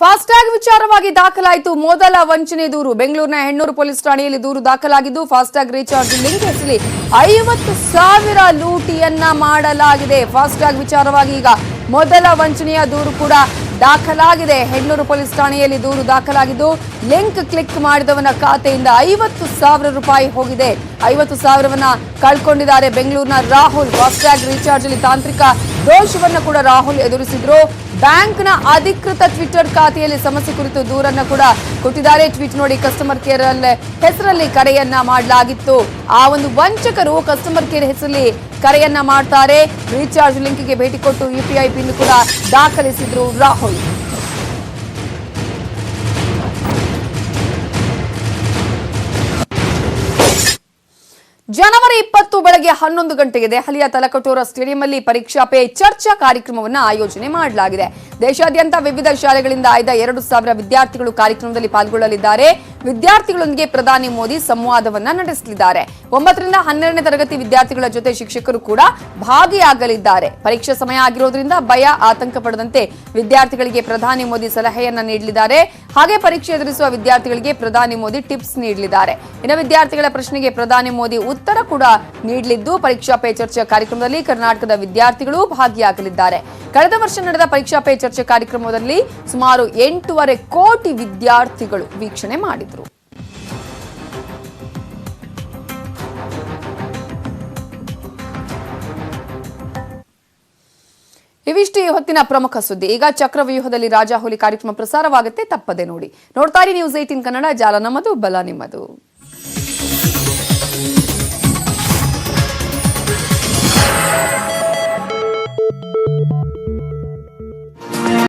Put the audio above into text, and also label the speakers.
Speaker 1: FASTag ವಿಚಾರವಾಗಿ ದಾಖಲಾಯಿತು. ಮೊದಲ ವಂಚನೆ ದೂರು. ಬೆಂಗಳೂರಿನ ಹೆಣ್ಣೂರು ಪೊಲೀಸ್ ಠಾಣೆಯಲ್ಲಿ ದೂರು ದಾಖಲಾಗಿದ್ದು, ಫಾಸ್ಟ್ಯಾಗ್ ರೀಚಾರ್ಜ್ ಲಿಂಕ್ ಹೆಸರಿ ಐವತ್ತು ಸಾವಿರ ಲೂಟಿಯನ್ನ ಮಾಡಲಾಗಿದೆ. ಫಾಸ್ಟ್ಯಾಗ್ ವಿಚಾರವಾಗಿ ಈಗ ಮೊದಲ ವಂಚನೆಯ ದೂರು ಕೂಡ ದಾಖಲಾಗಿದೆ. ಹೆಣ್ಣೂರು ಪೊಲೀಸ್ ಠಾಣೆಯಲ್ಲಿ ದೂರು ದಾಖಲಾಗಿದ್ದು, ಲಿಂಕ್ ಕ್ಲಿಕ್ ಮಾಡಿದವನ ಖಾತೆಯಿಂದ ಐವತ್ತು ಸಾವಿರ ರೂಪಾಯಿ ಹೋಗಿದೆ. ಐವತ್ತು ಸಾವಿರವನ್ನ ಕಳ್ಕೊಂಡಿದ್ದಾರೆ ಬೆಂಗಳೂರಿನ ರಾಹುಲ್. ಫಾಸ್ಟ್ಯಾಗ್ ರೀಚಾರ್ಜ್ ಅಲ್ಲಿ ತಾಂತ್ರಿಕ ದೋಷವನ್ನ ಕೂಡ ರಾಹುಲ್ ಎದುರಿಸಿದ್ರು. ಬ್ಯಾಂಕ್ನ ಅಧಿಕೃತ ಟ್ವಿಟರ್ ಖಾತೆಯಲ್ಲಿ ಸಮಸ್ಯೆ ಕುರಿತು ದೂರನ್ನ ಕೂಡ ಕೊಟ್ಟಿದ್ದಾರೆ. ಟ್ವೀಟ್ ನೋಡಿ ಕಸ್ಟಮರ್ ಕೇರ್ ಹೆಸರಲ್ಲಿ ಕರೆಯನ್ನ ಮಾಡಲಾಗಿತ್ತು. ಆ ಒಂದು ವಂಚಕರು ಕಸ್ಟಮರ್ ಕೇರ್ ಹೆಸರಲ್ಲಿ ಕರೆಯನ್ನ ಮಾಡ್ತಾರೆ. ರೀಚಾರ್ಜ್ ಲಿಂಕ್ಗೆ ಭೇಟಿ ಕೊಟ್ಟು ಯುಪಿಐ ಪಿನ್ ಕೂಡ ದಾಖಲಿಸಿದ್ರು ರಾಹುಲ್. ಜನವರಿ ಇಪ್ಪತ್ತು ಬೆಳಗ್ಗೆ ಹನ್ನೊಂದು ಗಂಟೆಗೆ ದೆಹಲಿಯ ತಲಕಟೋರ ಸ್ಟೇಡಿಯಂನಲ್ಲಿ ಪರೀಕ್ಷಾ ಪೇ ಚರ್ಚಾ ಕಾರ್ಯಕ್ರಮವನ್ನು ಆಯೋಜನೆ ಮಾಡಲಾಗಿದೆ. ದೇಶಾದ್ಯಂತ ವಿವಿಧ ಶಾಲೆಗಳಿಂದ ಆಯ್ದ ಎರಡು ಸಾವಿರ ವಿದ್ಯಾರ್ಥಿಗಳು ಕಾರ್ಯಕ್ರಮದಲ್ಲಿ ಪಾಲ್ಗೊಳ್ಳಲಿದ್ದಾರೆ. ವಿದ್ಯಾರ್ಥಿಗಳೊಂದಿಗೆ ಪ್ರಧಾನಿ ಮೋದಿ ಸಂವಾದವನ್ನ ನಡೆಸಲಿದ್ದಾರೆ. ಒಂಬತ್ತರಿಂದ ಹನ್ನೆರಡನೇ ತರಗತಿ ವಿದ್ಯಾರ್ಥಿಗಳ ಜೊತೆ ಶಿಕ್ಷಕರು ಕೂಡ ಭಾಗಿಯಾಗಲಿದ್ದಾರೆ. ಪರೀಕ್ಷಾ ಸಮಯ ಆಗಿರೋದ್ರಿಂದ ಭಯ, ಆತಂಕ ಪಡದಂತೆ ವಿದ್ಯಾರ್ಥಿಗಳಿಗೆ ಪ್ರಧಾನಿ ಮೋದಿ ಸಲಹೆಯನ್ನ ನೀಡಲಿದ್ದಾರೆ. ಹಾಗೆ ಪರೀಕ್ಷೆ ಎದುರಿಸುವ ವಿದ್ಯಾರ್ಥಿಗಳಿಗೆ ಪ್ರಧಾನಿ ಮೋದಿ ಟಿಪ್ಸ್ ನೀಡಲಿದ್ದಾರೆ. ಇನ್ನು ವಿದ್ಯಾರ್ಥಿಗಳ ಪ್ರಶ್ನೆಗೆ ಪ್ರಧಾನಿ ಮೋದಿ ಉತ್ತರ ಕೂಡ ನೀಡಲಿದ್ದು, ಪರೀಕ್ಷಾ ಪೇ ಚರ್ಚೆ ಕಾರ್ಯಕ್ರಮದಲ್ಲಿ ಕರ್ನಾಟಕದ ವಿದ್ಯಾರ್ಥಿಗಳು ಭಾಗಿಯಾಗಲಿದ್ದಾರೆ. ಕಳೆದ ವರ್ಷ ನಡೆದ ಪರೀಕ್ಷಾ ಪೇ ಚರ್ಚೆ ಕಾರ್ಯಕ್ರಮದಲ್ಲಿ ಸುಮಾರು ಎಂಟೂವರೆ ಕೋಟಿ ವಿದ್ಯಾರ್ಥಿಗಳು ವೀಕ್ಷಣೆ ಮಾಡಿದ್ರು. ಇವಿಷ್ಟು ಈ ಹೊತ್ತಿನ ಪ್ರಮುಖ ಸುದ್ದಿ. ಈಗ ಚಕ್ರವ್ಯೂಹದಲ್ಲಿ ರಾಜಾಹುಲಿ ಕಾರ್ಯಕ್ರಮ ಪ್ರಸಾರವಾಗುತ್ತೆ. ತಪ್ಪದೆ ನೋಡಿ. ನೋಡ್ತಾರೆ ನ್ಯೂಸ್ ಏಟಿನ್ ಕನ್ನಡ. ಜಾಲ ನಮ್ಮದು, ಬಲ ನಿಮ್ಮದು.